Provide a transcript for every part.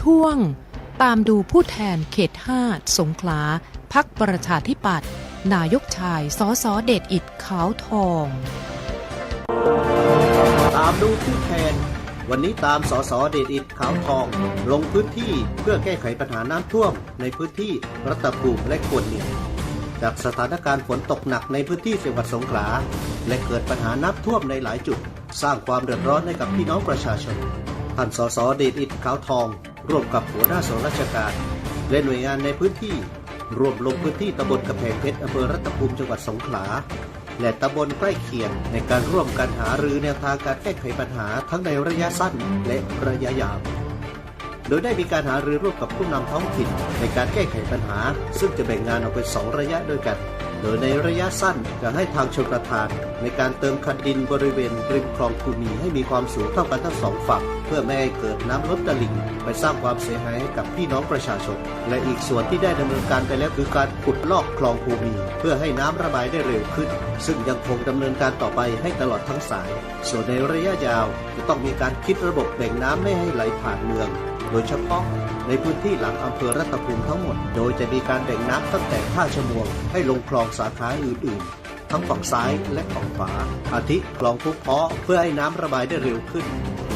ช่วง ตามดูผู้แทนเขต 5 สงขลาพักประชาธิปัตย์นายกชายสอสอเดชอิดขาวทอง ตามดูผู้แทน วันนี้ตามสอสอเดชอิดขาวทอง ลงพื้นที่เพื่อแก้ไขปัญหาน้ำท่วม ในพื้นที่รัตภูมิและกวนเนียงจากสถานการณ์ฝนตกหนักในพื้นที่จังหวัดสงขลาและเกิดปัญหาน้ำท่วมในหลายจุด สร้างความเดือดร้อนให้กับพี่น้องประชาชน ท่านสสเดชอิดขาวทอง ร่วมกับหัวหน้าส่วนราชการ และหน่วยงานในพื้นที่รวมลงพื้นที่ตำบลกระแพงเพชรอำเภอรัตภูมิจังหวัดสงขลา และตำบลใกล้เคียงในการร่วมกันหารือแนวทางการแก้ไขปัญหาทั้งในระยะสั้นและระยะยาวโดยได้มีการหารือร่วมกับผู้นำท้องถิ่นในการแก้ไขปัญหา ซึ่งจะแบ่งงานออกเป็นสองระยะด้วยกัน โดยในระยะสั้นจะให้ทางชลประทาน ในการเติมคันดินบริเวณริมคลองภูมีให้มีความสูงเท่ากันทั้งสองฝั่ง เพื่อไม่ให้เกิดน้ำล้นตลิ่ง ไปสร้างความเสียหายให้กับพี่น้องประชาชน และอีกส่วนที่ได้ดำเนินการไปแล้วคือการขุดลอกคลองภูมี เพื่อให้น้ำระบายได้เร็วขึ้น ซึ่งยังคงดำเนินการต่อไปให้ตลอดทั้งสาย ส่วนในระยะยาวจะต้องมีการคิดระบบแบ่งน้ำไม่ให้ไหลผ่านเมือง โดยเฉพาะในพื้นที่หลังอำเภอรัตภูมิทั้งหมด โดยจะมีการแบ่งน้ำตั้งแต่ท่าชะมวงให้ลงคลองสาขาอื่นๆ ทั้งฝั่งซ้ายและฝั่งขวาอาทิคลองพุกเพาะเพื่อให้น้ำระบายได้เร็วขึ้น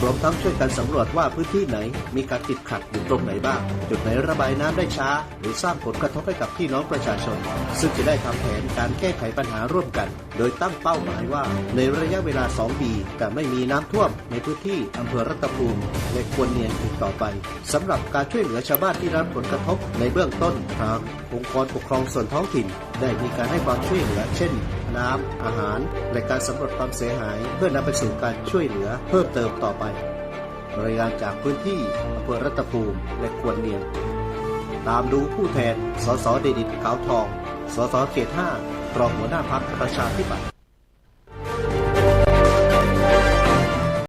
รวมทั้งช่วยกันสำรวจว่าพื้นที่ไหน มีการติดขัดอยู่ตรงไหนบ้าง จุดไหนระบายน้ำได้ช้า หรือสร้างผลกระทบให้กับพี่น้องประชาชน ซึ่งจะได้ทำแผนการแก้ไขปัญหาร่วมกัน โดยตั้งเป้าหมายว่า ในระยะเวลา 2 ปีจะไม่มีน้ำท่วม ในพื้นที่อำเภอรัตภูมิและควรเนียนอีกต่อไปสำหรับการช่วยเหลือชาวบ้านที่รับผลกระทบในเบื้องต้นทางองค์กรปกครองส่วนท้องถิ่น ได้มีการให้ความช่วยเหลือเช่น น้ำ อาหาร และการสำรวจความเสียหาย เพื่อนำไปสู่การช่วยเหลือเพิ่มเติมต่อไปรายงานจากพื้นที่อำเภอรัตภูมิและควนเนียง ตามดูผู้แทน สสเดดิตขาวทอง สสเขตห้ารองหัวหน้าพักประชาธิปัตย์